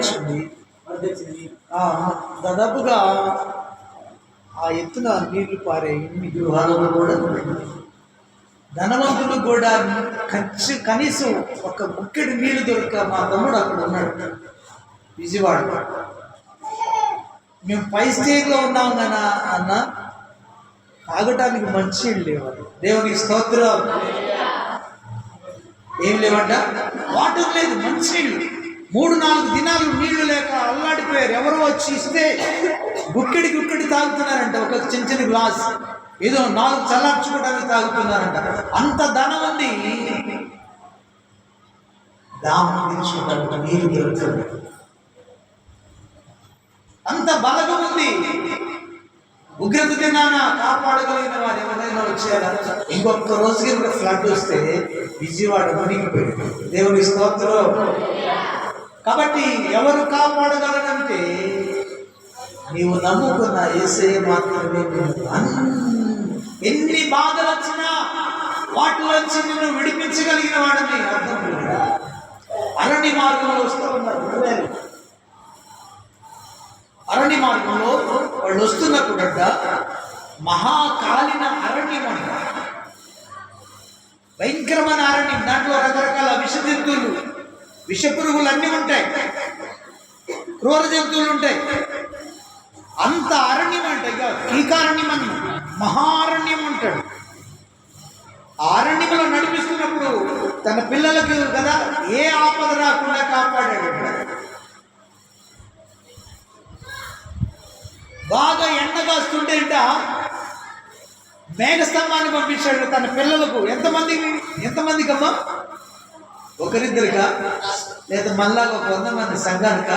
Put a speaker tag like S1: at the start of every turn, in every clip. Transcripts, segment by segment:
S1: వచ్చింది ఆ, దాదాపుగా ఆ ఎత్తున నీళ్ళు పారే ఇన్ని గృహాలలో కూడా ధనవంతుడు కూడా ఖర్చు కనీసం ఒక ముక్కెడు నీళ్ళు దొరక మా తమ్ముడు అక్కడ ఉన్నాడు. విజయవాడ. మేము పై స్టేజ్లో ఉన్నాం కదా అన్న. తాగటానికి మంచి నీళ్ళు లేవాలి. దేవునికి స్తోత్రం. ఏం లేవంట? వాటర్ లేదు మంచి నీళ్ళు. మూడు నాలుగు దినాలు నీళ్ళు లేక అల్లాడిపోయారు. ఎవరో వచ్చి ఇస్తే గుక్కెడి గుక్కెడి తాగుతున్నారంట. ఒక చిన్న చిన్న గ్లాస్. ఏదో నాలుగు చల్లార్చుకోవడానికి తాగుతున్నారంట. అంత ధనం ఉంది. దాహం తీర్చుకోవడానికి నీరు దొరుకుతుంది. అంత బలగం ఉంది. ఉగ్రత దినాన కాపాడగలిగిన వారు ఎవరైనా వచ్చారా? ఇంకొక రోజుకి కూడా ఫ్లడ్ వస్తే విజయవాడ మునిగిపోయింది. దేవుని స్తోత్రం. కాబట్టి ఎవరు కాపాడగలరంటే నీవు నమ్ముకున్న ఏసే మాత్రమే ఎన్ని బాధలు వచ్చినా వాటిలోంచి నిన్ను విడిపించగలిగిన వాడని అర్థం అరణ్య మార్గంలో వస్తూ ఉన్నారు అరణ్య మార్గంలో వాళ్ళు వస్తున్నప్పుడంట మహాకాలిన అరణ్యం అంట భయంకరమైన అరణ్యం. దాంట్లో రకరకాల విష జంతువులు విష పురుగులు అన్నీ ఉంటాయి. క్రూర జంతువులు ఉంటాయి అంత అరణ్యం అంటే ఇక కీకారణ్యం అని మహారణ్యం అంటాడు ఆ అరణ్యంలో నడిపిస్తున్నప్పుడు తన పిల్లలకు కదా ఏ ఆపద రాకుండా కాపాడాడు బాగా ఎండగాస్తుంటే అంట మేఘస్తంభాన్ని పంపించాడు తన పిల్లలకు. ఎంతమంది? ఎంతమందికి అమ్మా ఒకరిద్దరికా? లేదా మళ్ళా ఒక వంద మంది సంఘానిక?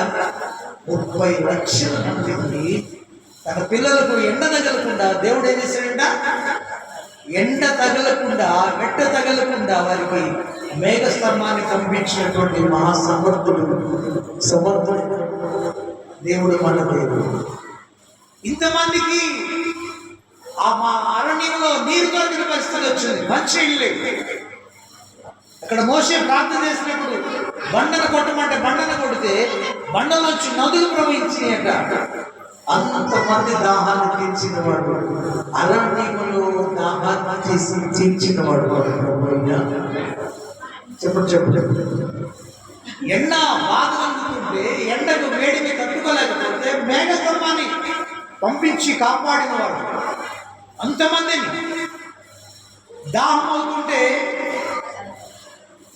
S1: ముప్పై లక్షల మందికి తన పిల్లలకు ఎండ తగలకుండా దేవుడు ఏం చేశాడంట? ఎండ తగలకుండా వెట్ట తగలకుండా వారికి మేఘస్తంభాన్ని పంపించినటువంటి మహాసమర్థుడు. సమర్థుడు. దేవుడు మన దేవుడు. ఇంతమందికి ఆ మా అరణ్యంలో నీరుతో దొరికిన పరిస్థితి వచ్చింది. మంచి ఇల్లు ఇక్కడ మోసే ప్రార్థన చేసినప్పుడు బండను కొట్టమంటే బండను కొడితే బండలోంచి నదులు ప్రవహించినాయట. అంతమంది దాహాన్ని తీర్చిన వాడు అరణ్యములో దాహాన్ని తీసి తీర్చిన వాడు చెప్పండి చెప్పు ఎండ బాధ అందుకుంటే ఎండకు వేడిని తట్టుకోలేకపోతే మేఘస్తంభాన్ని పంపించి కాపాడిన వాడు అంతమందిని దాహం అవుతుంటే